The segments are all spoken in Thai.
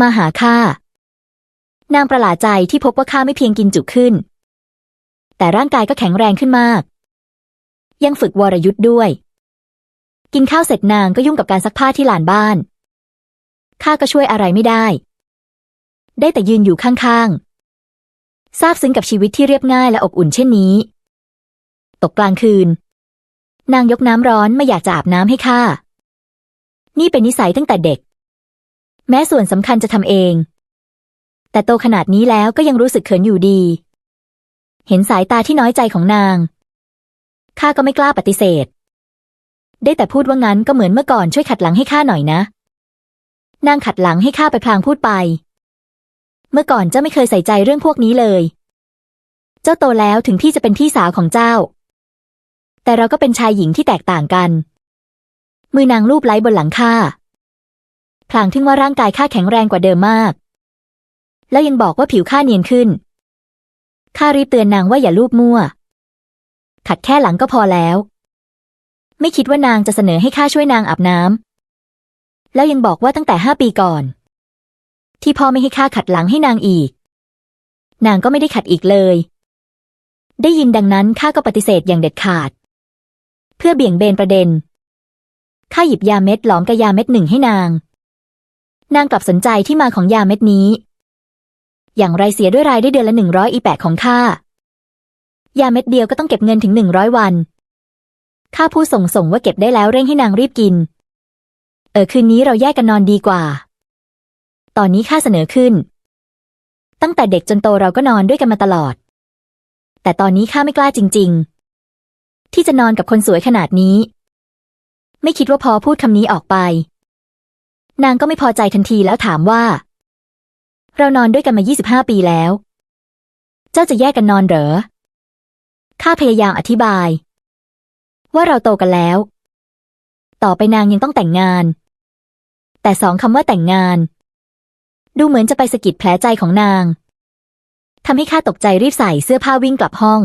มาหาข้านางประหลาดใจที่พบว่าข้าไม่เพียงกินจุขึ้น แต่ร่างกายก็แข็งแรงขึ้นมาก ยังฝึกวรยุทธ์ด้วย กินข้าวเสร็จนางก็ยุ่งกับการซักผ้าที่ลานบ้านข้าก็ช่วยอะไรไม่ได้ ได้แต่ยืนอยู่ข้างๆซาบซึ้งกับชีวิตที่เรียบง่ายและอบอุ่นเช่นนี้ ตกกลางคืน นางยกน้ำร้อนมาอยากจะอาบน้ำให้ข้านี่เป็นนิสัยตั้งแต่เด็ก แม้ส่วนสำคัญจะทำเอง แต่โตขนาดนี้แล้วก็ยังรู้สึกเขินอยู่ดี เห็นสายตาที่น้อยใจของนาง ข้าก็ไม่กล้าปฏิเสธ ได้แต่พูดว่างั้นก็เหมือนเมื่อก่อนช่วยขัดหลังให้ข้าหน่อยนะ นางขัดหลังให้ข้าไปพลางพูดไป เมื่อก่อนเจ้าไม่เคยใส่ใจเรื่องพวกนี้เลย เจ้าโตแล้วถึงที่จะเป็นพี่สาวของเจ้า แต่เราก็เป็นชายหญิงที่แตกต่างกัน มือนางลูบไล้บนหลังข้า พลางทึ่งว่าร่างกายข้าแข็งแรงกว่าเดิมมาก แล้วยังบอกว่าผิวข้าเนียนขึ้น ข้ารีบเตือนนางว่าอย่าลูบมั่ว ขัดแค่หลังก็พอแล้ว ไม่คิดว่านางจะเสนอให้ข้าช่วยนางอาบน้ำแล้วยังบอกว่าตั้งแต่ห้าปีก่อน ที่พ่อไม่ให้ข้าขัดหลังให้นางอีก นางก็ไม่ได้ขัดอีกเลย ได้ยินดังนั้นข้าก็ปฏิเสธอย่างเด็ดขาด เพื่อเบี่ยงเบนประเด็นข้าหยิบยาเม็ดหลอมกับยาเม็ดหนึ่งให้นาง นางกลับสนใจที่มาของยาเม็ดนี้ อย่างไรเสียด้วยรายได้เดือนละหนึ่งร้อยอีแปดของข้ายาเม็ดเดียวก็ต้องเก็บเงินถึงหนึ่งร้อยวันข้าพูดส่งส่งว่าเก็บได้แล้วเร่งให้นางรีบกิน เออคืนนี้เราแยกกันนอนดีกว่า ตอนนี้ข้าเสนอขึ้น ตั้งแต่เด็กจนโตเราก็นอนด้วยกันมาตลอด แต่ตอนนี้ข้าไม่กล้าจริง ๆ ที่จะนอนกับคนสวยขนาดนี้ ไม่คิดว่าพอพูดคำนี้ออกไป นางก็ไม่พอใจทันทีแล้วถามว่า เรานอนด้วยกันมา 25 ปีแล้ว เจ้าจะแยกกันนอนเหรอ ข้าพยายามอธิบาย ว่าเราโตกันแล้ว ต่อไปนางยังต้องแต่งงาน แต่สองคำว่าแต่งงาน ดูเหมือนจะไปสะกิดแผลใจของนางทำให้ข้าตกใจรีบใส่เสื้อผ้าวิ่งกลับห้อง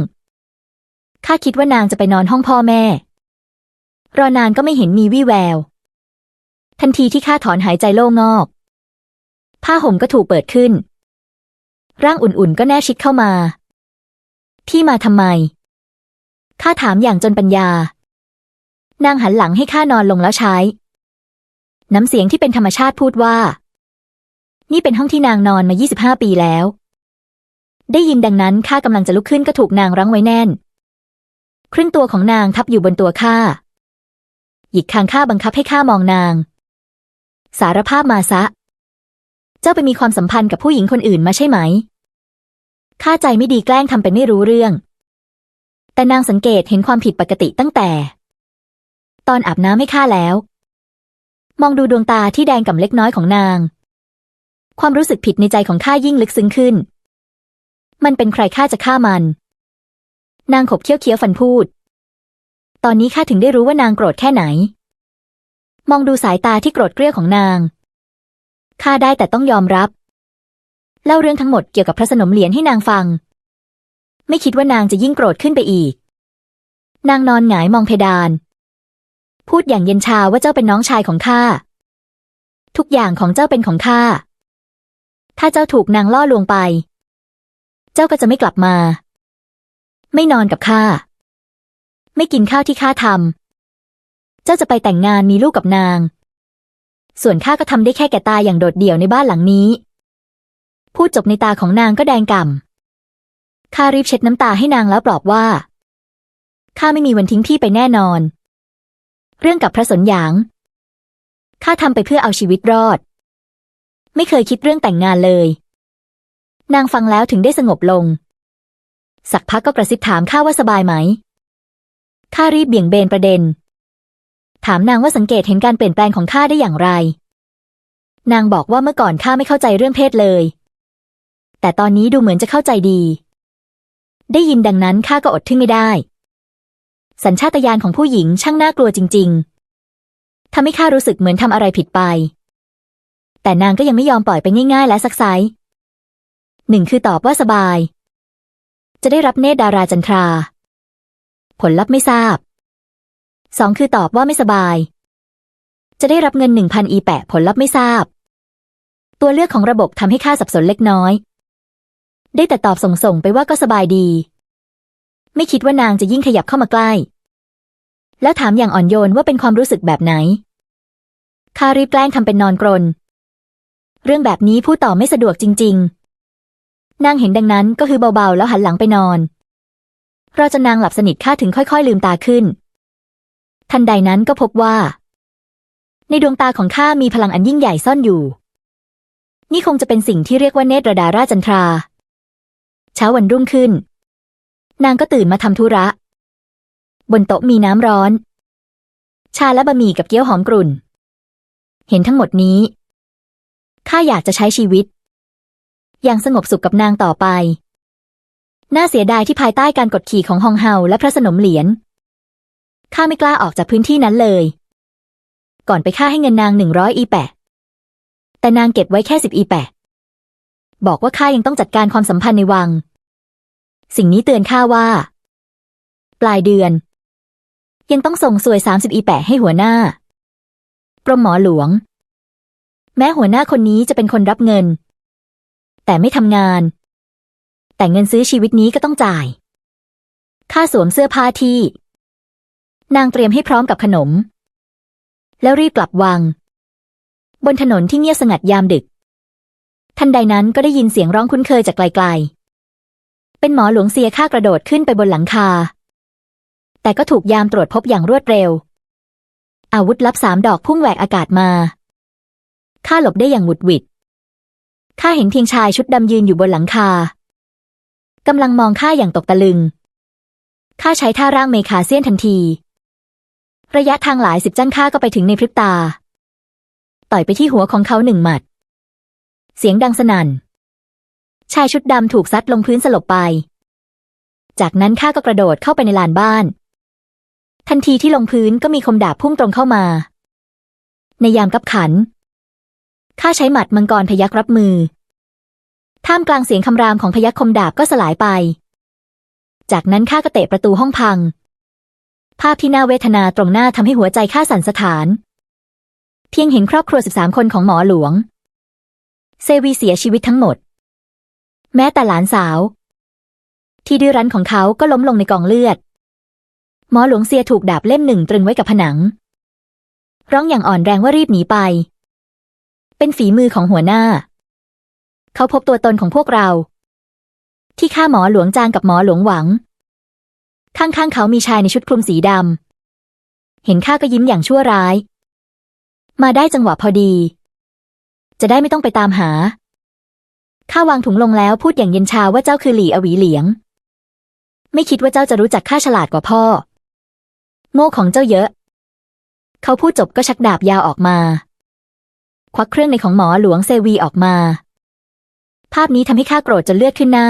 ข้าคิดว่านางจะไปนอนห้องพ่อแม่ รอนานก็ไม่เห็นมีวี่แวว ทันทีที่ข้าถอนหายใจโล่งอก ผ้าห่มก็ถูกเปิดขึ้น ร่างอุ่นๆก็แนบชิดเข้ามาที่มาทำไม ข้าถามอย่างจนปัญญา นางหันหลังให้ข้านอนลงแล้วใช้ น้ำเสียงที่เป็นธรรมชาติพูดว่า นี่เป็นห้องที่นางนอนมา 25 ปีแล้ว ได้ยินดังนั้นข้ากำลังจะลุกขึ้นก็ถูกนางรั้งไว้แน่น ครึ่งตัวของนางทับอยู่บนตัวข้าหยิกคางข้าบังคับให้ข้ามองนาง สารภาพมาซะ เจ้าไปมีความสัมพันธ์กับผู้หญิงคนอื่นมาใช่ไหม ข้าใจไม่ดีแกล้งทำเป็นไม่รู้เรื่อง แต่นางสังเกตเห็นความผิดปกติตั้งแต่ ตอนอาบน้ำให้ข้าแล้ว มองดูดวงตาที่แดงก่ำเล็กน้อยของนาง ความรู้สึกผิดในใจของข้ายิ่งลึกซึ้งขึ้น มันเป็นใครข้าจะฆ่ามัน นางขบเคี้ยวเคี้ยวฟันพูด ตอนนี้ข้าถึงได้รู้ว่านางโกรธแค่ไหน มองดูสายตาที่โกรธเกรี้ยวของนาง ข้าได้แต่ต้องยอมรับ เล่าเรื่องทั้งหมดเกี่ยวกับพระสนมเหรียญให้นางฟัง ไม่คิดว่านางจะยิ่งโกรธขึ้นไปอีก นางนอนหงายมองเพดาน พูดอย่างเย็นชาว่าเจ้าเป็นน้องชายของข้า ทุกอย่างของเจ้าเป็นของข้า ถ้าเจ้าถูกนางล่อลวงไป เจ้าก็จะไม่กลับมา ไม่นอนกับข้า ไม่กินข้าวที่ข้าทำ เจ้าจะไปแต่งงานมีลูกกับนาง ส่วนข้าก็ทำได้แค่แก่ตายอย่างโดดเดี่ยวในบ้านหลังนี้ พูดจบในตาของนางก็แดงก่ำข้ารีบเช็ดน้ำตาให้นางแล้วปลอบว่าข้าไม่มีวันทิ้งพี่ไปแน่นอน เรื่องกับพระสนหยางข้าทำไปเพื่อเอาชีวิตรอด ไม่เคยคิดเรื่องแต่งงานเลย นางฟังแล้วถึงได้สงบลง สักพักก็กระซิบถามข้าว่าสบายไหมข้ารีบเบี่ยงเบนประเด็น ถามนางว่าสังเกตเห็นการเปลี่ยนแปลงของข้าได้อย่างไร นางบอกว่าเมื่อก่อนข้าไม่เข้าใจเรื่องเพศเลย แต่ตอนนี้ดูเหมือนจะเข้าใจดี ได้ยินดังนั้นข้าก็อดทึ่งไม่ได้ สัญชาตญาณของผู้หญิงช่างน่ากลัวจริง ๆทำให้ข้ารู้สึกเหมือนทำอะไรผิดไป แต่นางก็ยังไม่ยอมปล่อยไปง่ายๆ และซักไซหนึ่งคือตอบว่าสบาย จะได้รับเนตรดาราจันทรา ผลลัพธ์ไม่ทราบ สองคือตอบว่าไม่สบาย จะได้รับเงินหนึ่งพันอีแปะผลลัพธ์ไม่ทราบ ตัวเลือกของระบบทำให้ข้าสับสนเล็กน้อย ได้แต่ตอบส่งๆไปว่าก็สบายดี ไม่คิดว่านางจะยิ่งขยับเข้ามาใกล้ แล้วถามอย่างอ่อนโยนว่าเป็นความรู้สึกแบบไหนข้ารีบแกล้งทำเป็นนอนกรน เรื่องแบบนี้พูดต่อไม่สะดวกจริง ๆ นางเห็นดังนั้นก็คือเบาๆ แล้วหันหลังไปนอนรอจนนางหลับสนิทข้าถึงค่อย ๆ ลืมตาขึ้น ทันใดนั้นก็พบว่า ในดวงตาของข้ามีพลังอันยิ่งใหญ่ซ่อนอยู่ นี่คงจะเป็นสิ่งที่เรียกว่าเนตรดาราจันทรา เช้าวันรุ่งขึ้น นางก็ตื่นมาทำธุระ บนโต๊ะมีน้ำร้อน ชาและบะหมี่กับเกี๊ยวหอมกรุ่น เห็นทั้งหมดนี้ข้าอยากจะใช้ชีวิต อย่างสงบสุขกับนางต่อไป น่าเสียดายที่ภายใต้การกดขี่ของฮองเฮาและพระสนมเหรียญ ข้าไม่กล้าออกจากพื้นที่นั้นเลย ก่อนไปข้าให้เงินนางหนึ่งร้อยอีแปะ แต่นางเก็บไว้แค่สิบอีแปะ บอกว่าข้ายังต้องจัดการความสัมพันธ์ในวัง สิ่งนี้เตือนข้าว่า ปลายเดือน ยังต้องส่งสวยสามสิบอีแปะให้หัวหน้ากรมหมอหลวง แม้หัวหน้าคนนี้จะเป็นคนรับเงิน แต่ไม่ทำงาน แต่เงินซื้อชีวิตนี้ก็ต้องจ่าย ค่าสวมเสื้อผ้าที่ นางเตรียมให้พร้อมกับขนม แล้วรีบกลับวัง บนถนนที่เงียบสงัดยามดึก ทันใดนั้นก็ได้ยินเสียงร้องคุ้นเคยจากไกลๆ เป็นหมอหลวงเสียข้ากระโดดขึ้นไปบนหลังคา แต่ก็ถูกยามตรวจพบอย่างรวดเร็ว อาวุธลับสามดอกพุ่งแหวกอากาศมาข้าหลบได้อย่างหวุดหวิดข้าเห็นเพียงชายชุดดำยืนอยู่บนหลังคากำลังมองข้าอย่างตกตะลึง ข้าใช้ท่าร่างเมคาเซียนทันที ระยะทางหลายสิบจั่นข้าก็ไปถึงในพริบตา ต่อยไปที่หัวของเขาหนึ่งหมัด เสียงดังสนั่น ชายชุดดำถูกซัดลงพื้นสลบไป จากนั้นข้าก็กระโดดเข้าไปในลานบ้าน ทันทีที่ลงพื้นก็มีคมดาบพุ่งตรงเข้ามา ในยามกับขันข้าใช้หมัดมังกรพยักรับมือ ท่ามกลางเสียงคำรามของพยักคมดาบก็สลายไป จากนั้นข้าก็เตะประตูห้องพัง ภาพที่น่าเวทนาตรงหน้าทำให้หัวใจข้าสั่นสะท้าน เพียงเห็นครอบครัว 13 คนของหมอหลวง เซวีเสียชีวิตทั้งหมด แม้แต่หลานสาว ที่ดื้อรั้นของเขาก็ล้มลงในกองเลือด หมอหลวงเสียถูกดาบเล่มหนึ่งตรึงไว้กับผนัง ร้องอย่างอ่อนแรงว่ารีบหนีไป เป็นฝีมือของหัวหน้า เขาพบตัวตนของพวกเรา ที่ฆ่าหมอหลวงจางกับหมอหลวงหวัง ข้างๆเขามีชายในชุดคลุมสีดำ เห็นข้าก็ยิ้มอย่างชั่วร้าย มาได้จังหวะพอดี จะได้ไม่ต้องไปตามหา ข้าวางถุงลงแล้วพูดอย่างเย็นชาว่าเจ้าคือหลี่อวีเหลียง ไม่คิดว่าเจ้าจะรู้จักข้าฉลาดกว่าพ่อ โง่ของเจ้าเยอะ เขาพูดจบก็ชักดาบยาวออกมา ควักเครื่องในของหมอหลวงเซวีออกมา ภาพนี้ทำให้ข้าโกรธจนเลือดขึ้นหน้า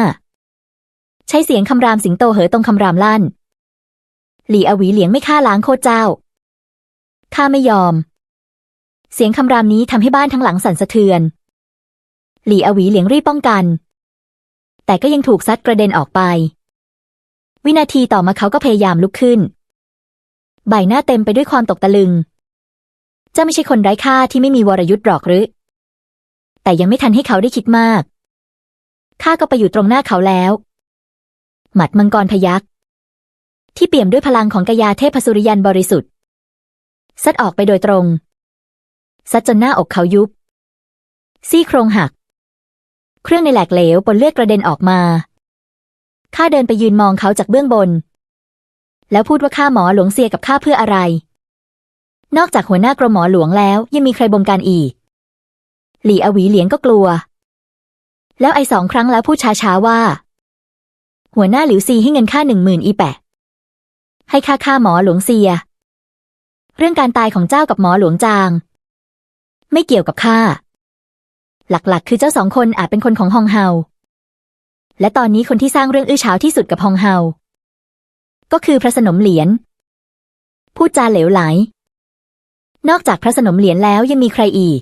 ใช้เสียงคำรามสิงโตเหอตรงคำรามลั่น หลี่อวีเหลียงไม่ฆ่าล้างโคตรเจ้า ข้าไม่ยอม เสียงคำรามนี้ทำให้บ้านทั้งหลังสั่นสะเทือน หลี่อวีเหลียงรีบป้องกัน แต่ก็ยังถูกซัดกระเด็นออกไป วินาทีต่อมาเขาก็พยายามลุกขึ้น ใบหน้าเต็มไปด้วยความตกตะลึงเจ้าไม่ใช่คนไร้ค่าที่ไม่มีวรยุทธ์หรอกหรือ แต่ยังไม่ทันให้เขาได้คิดมาก ข้าก็ไปอยู่ตรงหน้าเขาแล้ว หมัดมังกรพยักที่เปี่ยมด้วยพลังของกายาเทพสุริยันบริสุทธิ์ซัดออกไปโดยตรง ซัดจนหน้าอกเขายุบ ซี่โครงหัก เครื่องในแหลกเหลวปนเลือดกระเด็นออกมา ข้าเดินไปยืนมองเขาจากเบื้องบน แล้วพูดว่าข้าหมอหลวงเสียกับข้าเพื่ออะไร นอกจากหัวหน้ากรมหมอหลวงแล้วยังมีใครบงการอีก หลี่อวีเหลียงก็กลัว แล้วไอสองครั้งแล้วพูดช้าๆว่า หัวหน้าหลิวซีให้เงินค่าหนึ่งหมื่นอีแปะ ให้ค่าค่าหมอหลวงเซีย เรื่องการตายของเจ้ากับหมอหลวงจาง ไม่เกี่ยวกับข้า หลักๆ คือเจ้าสองคนอาจเป็นคนของฮองเฮา และตอนนี้คนที่สร้างเรื่องอื้อฉาวที่สุดกับฮองเฮา ก็คือพระสนมเหรียญพูดจาเหลวไหล นอกจากพระสนมเหรียญแล้วยังมีใครอีก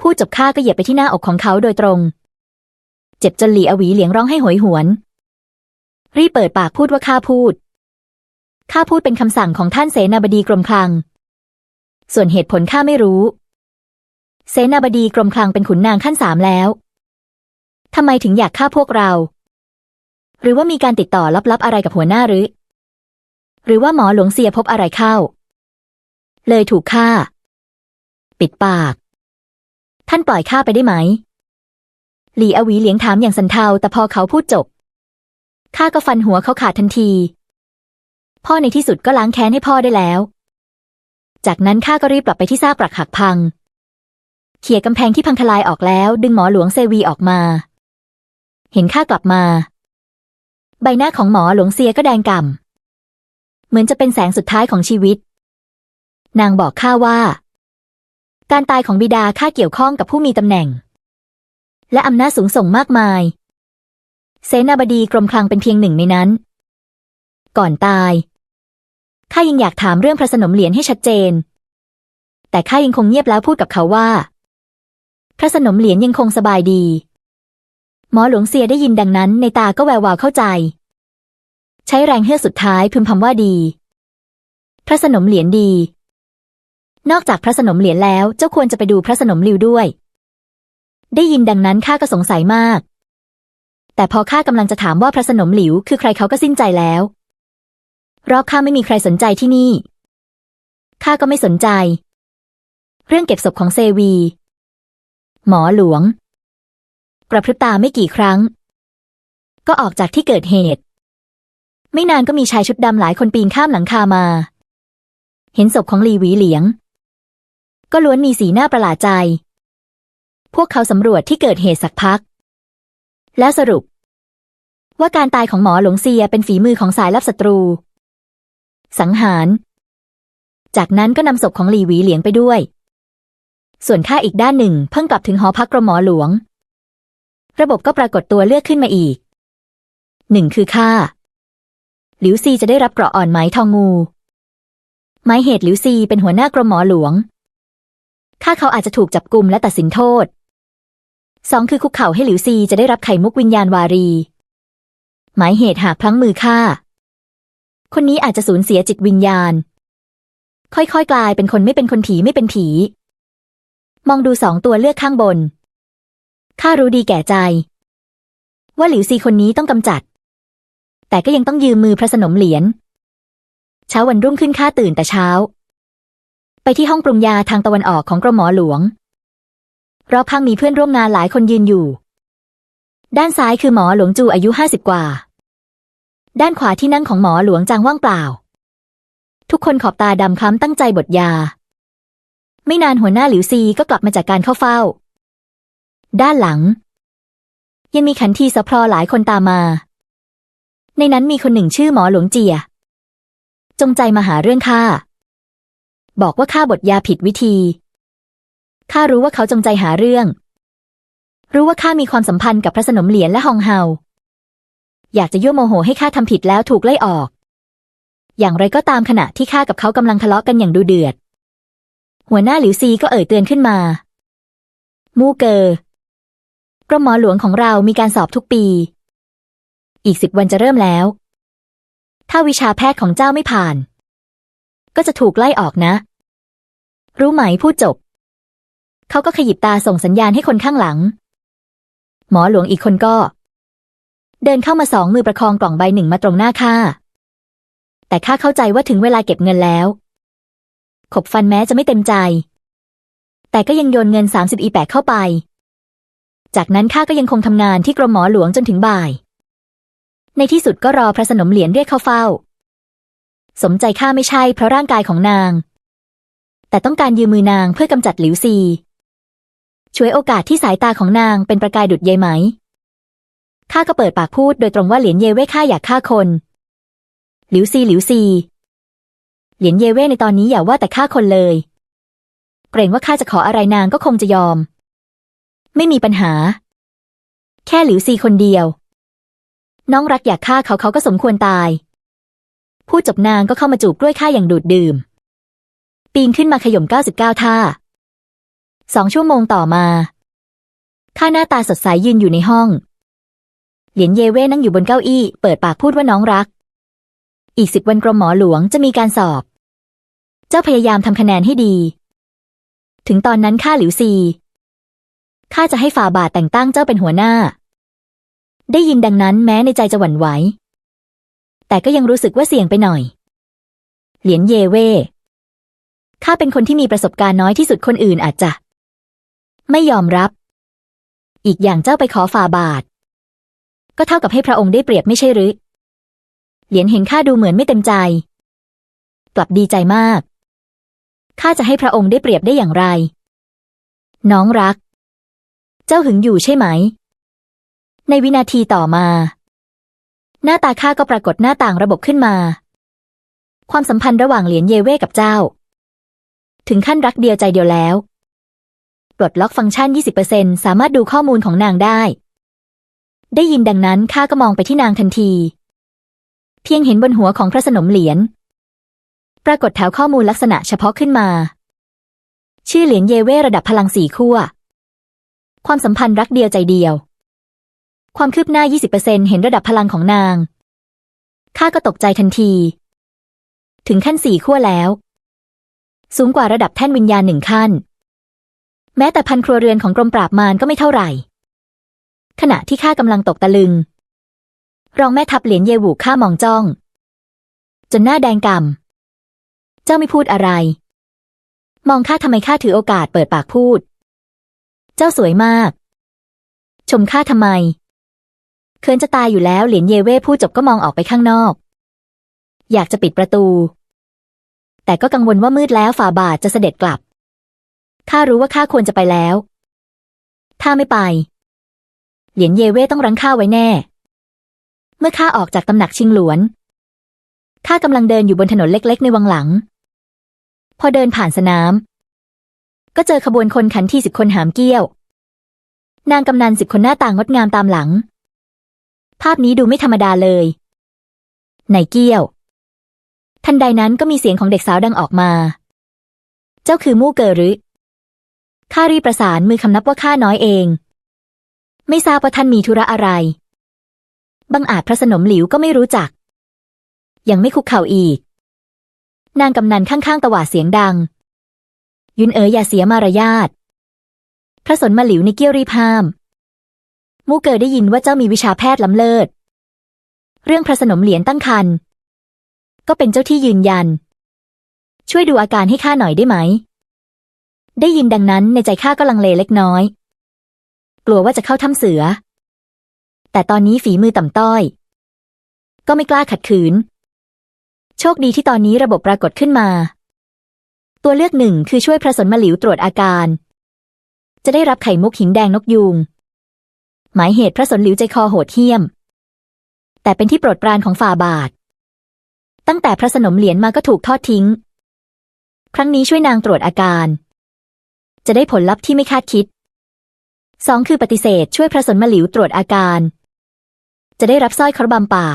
พูดจบข้าก็เหยียบไปที่หน้าอกของเขาโดยตรง เจ็บจนหลีอวีเหลียงร้องให้โหยหวน รีบเปิดปากพูดว่าข้าพูด ข้าพูดเป็นคำสั่งของท่านเสนาบดีกรมคลัง ส่วนเหตุผลข้าไม่รู้ เสนาบดีกรมคลังเป็นขุนนางขั้นสามแล้วทำไมถึงอยากฆ่าพวกเรา หรือว่ามีการติดต่อลับๆอะไรกับหัวหน้าหรือ หรือว่าหมอหลวงเสียพบอะไรเข้า เลยถูกฆ่า ปิดปาก ท่านปล่อยข้าไปได้ไหม หลีอวีเหลียงถามอย่างสันเทาแต่พอเขาพูดจบ ข้าก็ฟันหัวเขาขาดทันที พ่อในที่สุดก็ล้างแค้นให้พ่อได้แล้ว จากนั้นข้าก็รีบกลับไปที่ซากปรักหักพัง เขี่ยกำแพงที่พังทลายออกแล้ว ดึงหมอหลวงเซวีออกมา เห็นข้ากลับมา ใบหน้าของหมอหลวงเซียก็แดงก่ำ เหมือนจะเป็นแสงสุดท้ายของชีวิต นางบอกข้าว่า การตายของบิดาข้าเกี่ยวข้องกับผู้มีตำแหน่ง และอำนาจสูงส่งมากมาย เสนาบดีกรมคลังเป็นเพียงหนึ่งในนั้น ก่อนตาย ข้ายังอยากถามเรื่องพระสนมเหรียญให้ชัดเจน แต่ข้ายังคงเงียบแล้วพูดกับเขาว่า พระสนมเหรียญยังคงสบายดี หมอหลวงเสียได้ยินดังนั้น ในตาก็แวววาวเข้าใจ ใช้แรงเฮือกสุดท้ายพึมพำว่าดี พระสนมเหรียญดี นอกจากพระสนมเหรียญแล้ว เจ้าควรจะไปดูพระสนมลิวด้วย ได้ยินดังนั้นข้าก็สงสัยมาก แต่พอข้ากำลังจะถามว่าพระสนมหลิวคือใครเขาก็สิ้นใจแล้ว รอบข้าไม่มีใครสนใจที่นี่ ข้าก็ไม่สนใจ เรื่องเก็บศพของเซวี หมอหลวง กระพริบตาไม่กี่ครั้ง ก็ออกจากที่เกิดเหตุ ไม่นานก็มีชายชุดดำหลายคนปีนข้ามหลังคามา เห็นศพของลีหวีเหลียง ก็ล้วนมีสีหน้าประหลาดใจ พวกเขาสำรวจที่เกิดเหตุสักพัก แล้วสรุป ว่าการตายของหมอหลวงเซียเป็นฝีมือของสายลับศัตรู สังหาร จากนั้นก็นำศพของหลีหวีเหลียงไปด้วย ส่วนข้าอีกด้านหนึ่งเพิ่งกลับถึงหอพักกรมหมอหลวง ระบบก็ปรากฏตัวเลือกขึ้นมาอีกหนึ่งคือข้าหลิวซีจะได้รับเกราะอ่อนไม้ทองงู ไม้เหตุหลิวซีเป็นหัวหน้ากรมหมอหลวงข้าเขาอาจจะถูกจับกลุมและตัดสินโทษ สองคือคุกเข่าให้หลิวซีจะได้รับไข่มุกวิญญาณวารี หมายเหตุหากพลั้งมือฆ่า คนนี้อาจจะสูญเสียจิตวิญญาณ ค่อยๆกลายเป็นคนไม่เป็นคนผีไม่เป็นผี มองดูสองตัวเลือกข้างบน ข้ารู้ดีแก่ใจ ว่าหลิวซีคนนี้ต้องกำจัด แต่ก็ยังต้องยืมมือพระสนมเหรียญเช้าวันรุ่งขึ้นข้าตื่นแต่เช้า ไปที่ห้องปรุงยาทางตะวันออกของกรมหมอหลวง รอบข้างมีเพื่อนร่วมงานหลายคนยืนอยู่ ด้านซ้ายคือหมอหลวงจูอายุห้าสิบกว่า ด้านขวาที่นั่งของหมอหลวงจางว่างเปล่า ทุกคนขอบตาดำคล้ำตั้งใจบทยา ไม่นานหัวหน้าหลิวซีก็กลับมาจากการเข้าเฝ้า ด้านหลัง ยังมีขันทีสะพรอหลายคนตามมา ในนั้นมีคนหนึ่งชื่อหมอหลวงเจีย จงใจมาหาเรื่องข้าบอกว่าข้าบทยาผิดวิธี ข้ารู้ว่าเขาจงใจหาเรื่อง รู้ว่าข้ามีความสัมพันธ์กับพระสนมเหรียญและฮองเฮา อยากจะยั่วโมโหให้ข้าทำผิดแล้วถูกไล่ออก อย่างไรก็ตามขณะที่ข้ากับเขากำลังทะเลาะกันอย่างดูเดือด หัวหน้าหลิวซีก็เอ่ยเตือนขึ้นมา มู่เกอกรมหมอหลวงของเรามีการสอบทุกปี อีกสิบวันจะเริ่มแล้ว ถ้าวิชาแพทย์ของเจ้าไม่ผ่าน ก็จะถูกไล่ออกนะ รู้ไหมพูดจบ เขาก็ขยิบตาส่งสัญญาณให้คนข้างหลัง หมอหลวงอีกคนก็ เดินเข้ามาสองมือประคองกล่องใบหนึ่งมาตรงหน้าข้า แต่ข้าเข้าใจว่าถึงเวลาเก็บเงินแล้ว ขบฟันแม้จะไม่เต็มใจ แต่ก็ยังโยนเงินสามสิบอีแปดเข้าไป จากนั้นข้าก็ยังคงทำงานที่กรมหมอหลวงจนถึงบ่าย ในที่สุดก็รอพระสนมเหรียญเรียกเข้าเฝ้า สมใจข้าไม่ใช่เพราะร่างกายของนางแต่ต้องการยืมมือนางเพื่อกำจัดหลิวซี ช่วยโอกาสที่สายตาของนางเป็นประกายดุดใยไหม ข้าก็เปิดปากพูดโดยตรงว่าเหรียญเยเว่ข้าอยากฆ่าคน หลิวซีหลิวซี เหรียญเยเว่ในตอนนี้อย่าว่าแต่ฆ่าคนเลย เกรงว่าข้าจะขออะไรนางก็คงจะยอม ไม่มีปัญหา แค่หลิวซีคนเดียว น้องรักอยากฆ่าเขาเขาก็สมควรตาย พูดจบนางก็เข้ามาจูบกล้วยข้าอย่างดูดดื่ม ปีนขึ้นมาขย่มเก้าสิบเก้าท่า สองชั่วโมงต่อมาข้าหน้าตาสดใสยืนอยู่ในห้อง เหรียญเยเว่นั่งอยู่บนเก้าอี้ เปิดปากพูดว่าน้องรัก อีกสิบวันกรมหมอหลวงจะมีการสอบ เจ้าพยายามทำคะแนนให้ดี ถึงตอนนั้นข้าหลิวซีข้าจะให้ฝ่าบาทแต่งตั้งเจ้าเป็นหัวหน้า ได้ยินดังนั้นแม้ในใจจะหวั่นไหว แต่ก็ยังรู้สึกว่าเสี่ยงไปหน่อย เหลียนเยเว่ข้าเป็นคนที่มีประสบการณ์น้อยที่สุดคนอื่นอาจจะ ไม่ยอมรับ อีกอย่างเจ้าไปขอฝ่าบาท ก็เท่ากับให้พระองค์ได้เปรียบไม่ใช่หรือ เหลียนเห็นข้าดูเหมือนไม่เต็มใจ กลับดีใจมาก ข้าจะให้พระองค์ได้เปรียบได้อย่างไร น้องรัก เจ้าหึงอยู่ใช่ไหม ในวินาทีต่อมา หน้าตาข้าก็ปรากฏหน้าต่างระบบขึ้นมา ความสัมพันธ์ระหว่างเหลียนเยเว่กับเจ้า ถึงขั้นรักเดียวใจเดียวแล้ว ปลดล็อกฟังก์ชัน 20%สามารถดูข้อมูลของนางได้ ได้ยินดังนั้นข้าก็มองไปที่นางทันที เพียงเห็นบนหัวของพระสนมเหรียญปรากฏแถวข้อมูลลักษณะเฉพาะขึ้นมา ชื่อเหรียญเยเวระดับพลังสี่ขั้ว ความสัมพันธ์รักเดียวใจเดียว ความคืบหน้า 20%เห็นระดับพลังของนาง ข้าก็ตกใจทันที ถึงขั้นสี่ขั้วแล้ว สูงกว่าระดับแท่นวิญญาณหนึ่งขั้น แม้แต่พันครัวเรือนของกรมปราบมารก็ไม่เท่าไหร่ ขณะที่ข้ากำลังตกตะลึง รองแม่ทัพเหรียญเยวูข้ามองจ้อง จนหน้าแดงกำเจ้าไม่พูดอะไร มองข้าทำไมข้าถือโอกาสเปิดปากพูด เจ้าสวยมาก ชมข้าทำไม เคินจะตายอยู่แล้วเหรียญเยเว่พูดจบก็มองออกไปข้างนอก อยากจะปิดประตู แต่ก็กังวลว่ามืดแล้วฝ่าบาทจะเสด็จกลับ ข้ารู้ว่าข้าควรจะไปแล้ว ถ้าไม่ไป เหรียญเยเว่ต้องรั้งข้าไว้แน่ เมื่อข้าออกจากตำหนักชิงหลวน ข้ากำลังเดินอยู่บนถนนเล็ก ๆ ในวังหลัง พอเดินผ่านสนาม ก็เจอขบวนคนขันที่สิบคนหามเกี้ยว นางกำนันสิบคนหน้าต่างงดงามตามหลัง ภาพนี้ดูไม่ธรรมดาเลยไหนเกี้ยว ทันใดนั้นก็มีเสียงของเด็กสาวดังออกมา เจ้าคือมู่เกอหรือ ข้ารีประสานมือคำนับว่าข้าน้อยเอง ไม่ทราบว่าท่านมีธุระอะไร บังอาจพระสนมหลิวก็ไม่รู้จัก ยังไม่คุกเข่าอีก นางกำนันข้างๆตวาดเสียงดัง ยุนเอ๋ยอย่าเสียมารยาท พระสนมาหลิวในเกี้ยวรีบห้าม มู่เกอได้ยินว่าเจ้ามีวิชาแพทย์ล้ำเลิศ เรื่องพระสนมเหรียญตั้งครรภ์ก็เป็นเจ้าที่ยืนยัน ช่วยดูอาการให้ข้าหน่อยได้ไหม ได้ยินดังนั้นในใจข้าก็ลังเลเล็กน้อย กลัวว่าจะเข้าถ้ำเสือ แต่ตอนนี้ฝีมือต่ำต้อย ก็ไม่กล้าขัดขืน โชคดีที่ตอนนี้ระบบปรากฏขึ้นมา ตัวเลือกหนึ่งคือช่วยพระสนมหลิวตรวจอาการ จะได้รับไข่มุกหินแดงนกยูง หมายเหตุพระสนหลิวใจคอโหดเหี้ยม แต่เป็นที่โปรดปรานของฝ่าบาท ตั้งแต่พระสนมเหรียญมาก็ถูกทอดทิ้ง ครั้งนี้ช่วยนางตรวจอาการ จะได้ผลลัพธ์ที่ไม่คาดคิดสองคือปฏิเสธช่วยพระสนมหลิวตรวจอาการ จะได้รับสร้อยครบำป่า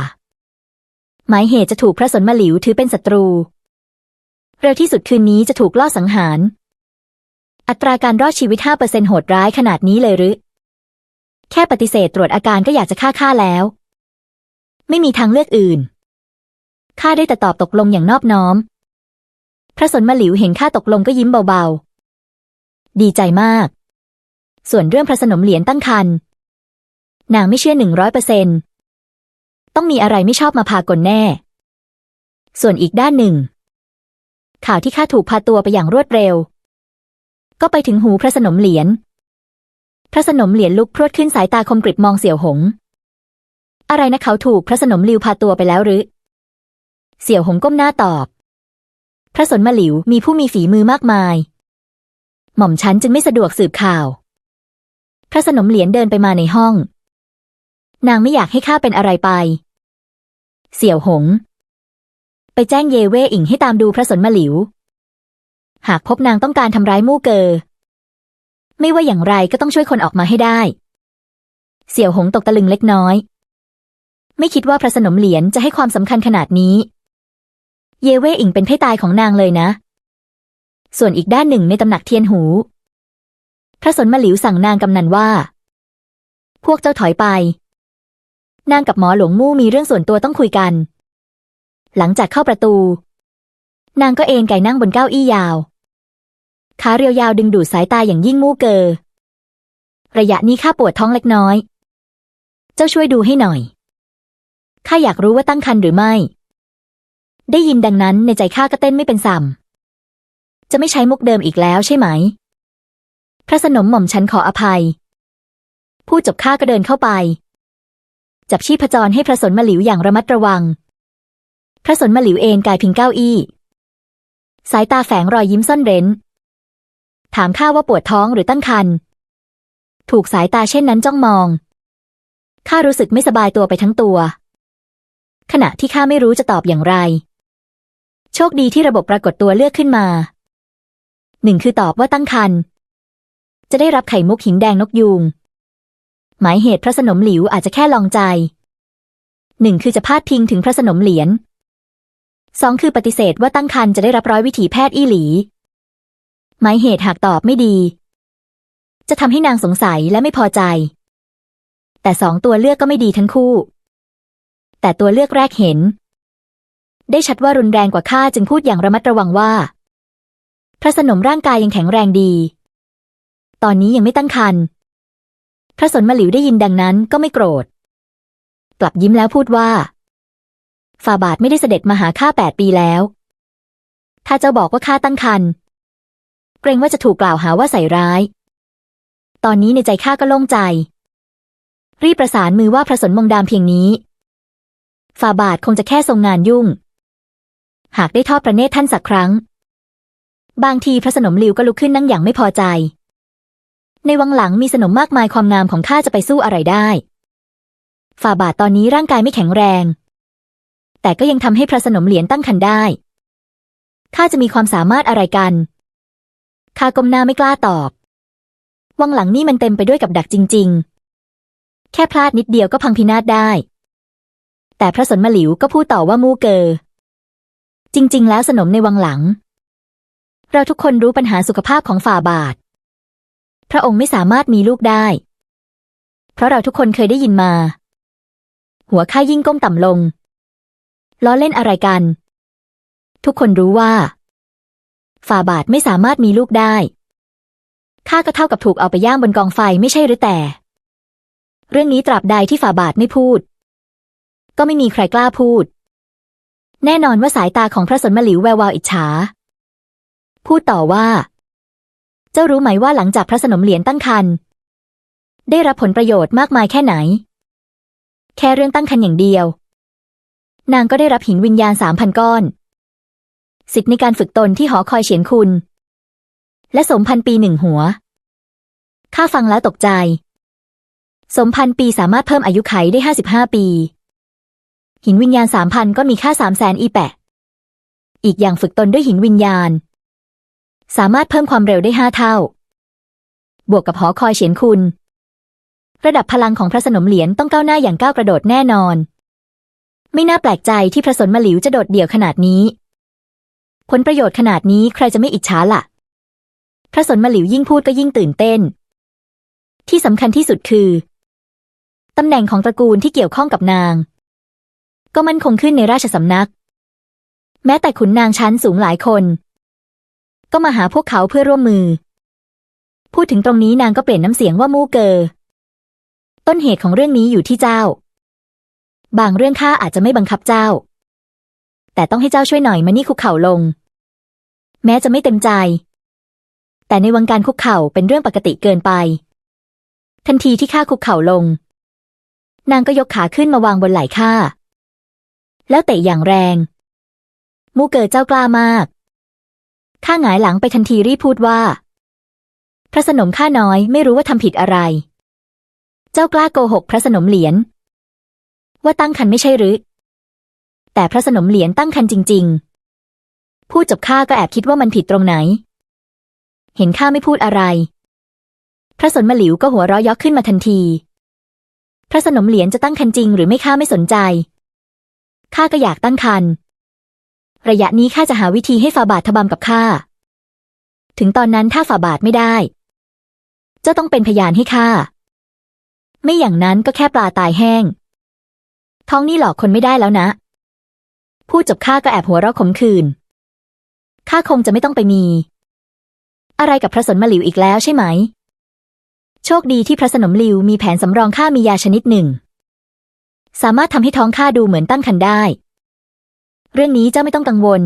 หมายเหตุจะถูกพระสนมหลิวถือเป็นศัตรู เร็วที่สุดคืนนี้จะถูกล่อสังหาร อัตราการรอดชีวิต 5%โหดร้ายขนาดนี้เลยหรือ แค่ปฏิเสธตรวจอาการก็อยากจะฆ่าข้าแล้ว ไม่มีทางเลือกอื่นข้าได้แต่ตอบตกลงอย่างนอบน้อม พระสนมหลิวเห็นข้าตกลงก็ยิ้มเบาๆ ดีใจมาก ส่วนเรื่องพระสนมเหรียญตั้งคันนางไม่เชื่อหนึ่งร้อยเปอร์เซนต้องมีอะไรไม่ชอบมาพากลแน่ ส่วนอีกด้านหนึ่ง ข่าวที่ข้าถูกพาตัวไปอย่างรวดเร็ว ก็ไปถึงหูพระสนมเหรียญพระสนมเหรียญลุกพรวดขึ้นสายตาคมกริบมองเสี่ยวหง อะไรนะเขาถูกพระสนมลิวพาตัวไปแล้วหรือ เสี่ยวหงก้มหน้าตอบ พระสนมาหลิวมีผู้มีฝีมือมากมาย หม่อมฉันจึงไม่สะดวกสืบข่าว พระสนมเหรียญเดินไปมาในห้อง นางไม่อยากให้ข้าเป็นอะไรไป เสี่ยวหง ไปแจ้งเยเว่อิงให้ตามดูพระสนมหลิว หากพบนางต้องการทำร้ายมู่เกอ ไม่ว่าอย่างไรก็ต้องช่วยคนออกมาให้ได้ เสี่ยวหงตกตะลึงเล็กน้อย ไม่คิดว่าพระสนมเหรียญจะให้ความสำคัญขนาดนี้ เยเว่อิงเป็นเพศตายของนางเลยนะ ส่วนอีกด้านหนึ่งในตำหนักเทียนหู พระสนมาหลิวสั่งนางกำนันว่า พวกเจ้าถอยไป นางกับหมอหลวงมู่มีเรื่องส่วนตัวต้องคุยกัน หลังจากเข้าประตู นางก็เอนไก่นั่งบนเก้าอี้ยาว ขาเรียวยาวดึงดูดสายตาอย่างยิ่งมู่เกอ ระยะนี้ข้าปวดท้องเล็กน้อย เจ้าช่วยดูให้หน่อยข้าอยากรู้ว่าตั้งครรภ์หรือไม่ ได้ยินดังนั้นในใจข้าก็เต้นไม่เป็นสัม จะไม่ใช้มุกเดิมอีกแล้วใช่ไหม พระสนมหม่อมฉันขออภัยพูดจบข้าก็เดินเข้าไป จับชีพจรให้พระสนมหลิวอย่างระมัดระวัง พระสนมหลิวเองกายพิงเก้าอี้ สายตาแฝงรอยยิ้มซ่อนเร้น ถามข้าว่าปวดท้องหรือตั้งครรภ์ถูกสายตาเช่นนั้นจ้องมอง ข้ารู้สึกไม่สบายตัวไปทั้งตัว ขณะที่ข้าไม่รู้จะตอบอย่างไร โชคดีที่ระบบปรากฏตัวเลือกขึ้นมา หนึ่งคือตอบว่าตั้งครรภ์จะได้รับไข่มุกหินแดงนกยูง หมายเหตุพระสนมหลิวอาจจะแค่ลองใจหนึ่งคือจะพาดพิงถึงพระสนมเหรียญสองคือปฏิเสธว่าตั้งครรภ์จะได้รับร้อยวิถีแพทย์อี้หลี หมายเหตุหากตอบไม่ดี จะทำให้นางสงสัยและไม่พอใจ แต่สองตัวเลือกก็ไม่ดีทั้งคู่ แต่ตัวเลือกแรกเห็น ได้ชัดว่ารุนแรงกว่าข้าจึงพูดอย่างระมัดระวังว่า พระสนมร่างกายยังแข็งแรงดี ตอนนี้ยังไม่ตั้งครรภ์พระสนมหลิวได้ยินดังนั้นก็ไม่โกรธ กลับยิ้มแล้วพูดว่าฝ่าบาทไม่ได้เสด็จมาหาข้าแปดปีแล้ว ถ้าเจ้าบอกว่าข้าตั้งครรภ์เกรงว่าจะถูกกล่าวหาว่าใส่ร้าย ตอนนี้ในใจข้าก็โล่งใจ รีบประสานมือว่าพระสนมงดามเพียงนี้ฝ่าบาทคงจะแค่ทรงงานยุ่ง หากได้ทอดพระเนตรท่านสักครั้ง บางทีพระสนมลิวก็ลุกขึ้นนั่งอย่างไม่พอใจ ในวังหลังมีสนมมากมายความงามของข้าจะไปสู้อะไรได้ ฝ่าบาทตอนนี้ร่างกายไม่แข็งแรง แต่ก็ยังทำให้พระสนมเหรียญตั้งคันได้ข้าจะมีความสามารถอะไรกันข้าก้มหน้าไม่กล้าตอบ วังหลังนี่มันเต็มไปด้วยกับดักจริง ๆ แค่พลาดนิดเดียวก็พังพินาศได้ แต่พระสนมหลิวก็พูดต่อว่ามู่เกอ จริง ๆ แล้วสนมในวังหลัง เราทุกคนรู้ปัญหาสุขภาพของฝ่าบาท พระองค์ไม่สามารถมีลูกได้ เพราะเราทุกคนเคยได้ยินมา หัวข้ายิ่งก้มต่ำลง ล้อเล่นอะไรกัน ทุกคนรู้ว่า ฝ่าบาทไม่สามารถมีลูกได้ ข้าก็เท่ากับถูกเอาไปย่างบนกองไฟไม่ใช่หรือแต่ เรื่องนี้ตราบใดที่ฝ่าบาทไม่พูด ก็ไม่มีใครกล้าพูด แน่นอนว่าสายตาของพระสนมหลิวแวววาวอิจฉา พูดต่อว่า เจ้ารู้ไหมว่าหลังจากพระสนมเหรียญตั้งครรภ์ได้รับผลประโยชน์มากมายแค่ไหน แค่เรื่องตั้งครรภ์อย่างเดียว นางก็ได้รับหินวิญญาณสามพันก้อน สิทธิ์ในการฝึกตนที่หอคอยเฉียนคุณ และสมพันปีหนึ่งหัว ข้าฟังแล้วตกใจ สมพันปีสามารถเพิ่มอายุไขได้ห้าสิบห้าปี หินวิญญาณสามพันก็มีค่าสามแสนอีแปะ อีกอย่างฝึกตนด้วยหินวิญญาณ สามารถเพิ่มความเร็วได้ห้าเท่า บวกกับหอคอยเฉียนคุณ ระดับพลังของพระสนมเหรียญต้องก้าวหน้าอย่างก้าวกระโดดแน่นอน ไม่น่าแปลกใจที่พระสนมหลิวจะโดดเดี่ยวขนาดนี้ ผลประโยชน์ขนาดนี้ใครจะไม่อิจฉาล่ะ พระสนมหลิวยิ่งพูดก็ยิ่งตื่นเต้น ที่สำคัญที่สุดคือตำแหน่งของตระกูลที่เกี่ยวข้องกับนาง ก็มั่นคงขึ้นในราชสำนัก แม้แต่ขุนนางชั้นสูงหลายคน ก็มาหาพวกเขาเพื่อร่วมมือ พูดถึงตรงนี้นางก็เปลี่ยนน้ำเสียงว่ามู่เกอ ต้นเหตุของเรื่องนี้อยู่ที่เจ้า บางเรื่องข้าอาจจะไม่บังคับเจ้า แต่ต้องให้เจ้าช่วยหน่อยมานี่คุกเข่าลง แม้จะไม่เต็มใจ แต่ในวังการคุกเข่าเป็นเรื่องปกติเกินไป ทันทีที่ข้าคุกเข่าลง นางก็ยกขาขึ้นมาวางบนไหล่ข้าแล้วเตะอย่างแรง มูเกิดเจ้ากล้ามาก ข้าหงายหลังไปทันทีรีบพูดว่า พระสนมข้าน้อยไม่รู้ว่าทำผิดอะไร เจ้ากล้าโกหกพระสนมเหรียญว่าตั้งคันไม่ใช่หรือ แต่พระสนมเหรียญตั้งคันจริง ๆ พูดจบข้าก็แอบคิดว่ามันผิดตรงไหน เห็นข้าไม่พูดอะไร พระสนมหลิวก็หัวเราะยอกขึ้นมาทันที พระสนมเหรียญจะตั้งคันจริงหรือไม่ข้าไม่สนใจข้าก็อยากตั้งคัน ระยะนี้ข้าจะหาวิธีให้ฝาบาททบำกับข้า ถึงตอนนั้นถ้าฝาบาทไม่ได้ เจ้าต้องเป็นพยานให้ข้า ไม่อย่างนั้นก็แค่ปลาตายแห้ง ท้องนี่หลอกคนไม่ได้แล้วนะ พูดจบข้าก็แอบหัวเราะขมขื่น ข้าคงจะไม่ต้องไปมี อะไรกับพระสนมหลิวอีกแล้วใช่ไหม โชคดีที่พระสนมหลิวมีแผนสำรองข้ามียาชนิดหนึ่ง สามารถทำให้ท้องข้าดูเหมือนตั้งครรภ์ได้ เรื่องนี้เจ้าไม่ต้องกังวล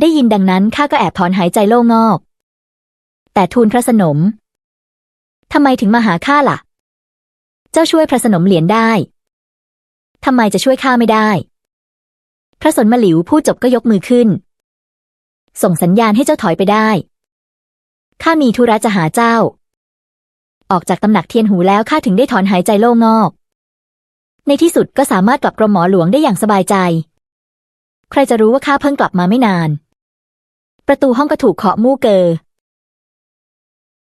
ได้ยินดังนั้นข้าก็แอบถอนหายใจโล่งอก แต่ทูลพระสนมทำไมถึงมาหาข้าล่ะ เจ้าช่วยพระสนมเหรียญได้ทำไมจะช่วยข้าไม่ได้ พระสนมหลิวพูดจบก็ยกมือขึ้น ส่งสัญญาณให้เจ้าถอยไปได้ ข้ามีธุระจะหาเจ้า ออกจากตำหนักเทียนหูแล้วข้าถึงได้ถอนหายใจโล่งอก ในที่สุดก็สามารถกลับกรมหมอหลวงได้อย่างสบายใจ ใครจะรู้ว่าข้าเพิ่งกลับมาไม่นาน ประตูห้องก็ถูกเคาะมู่เกอ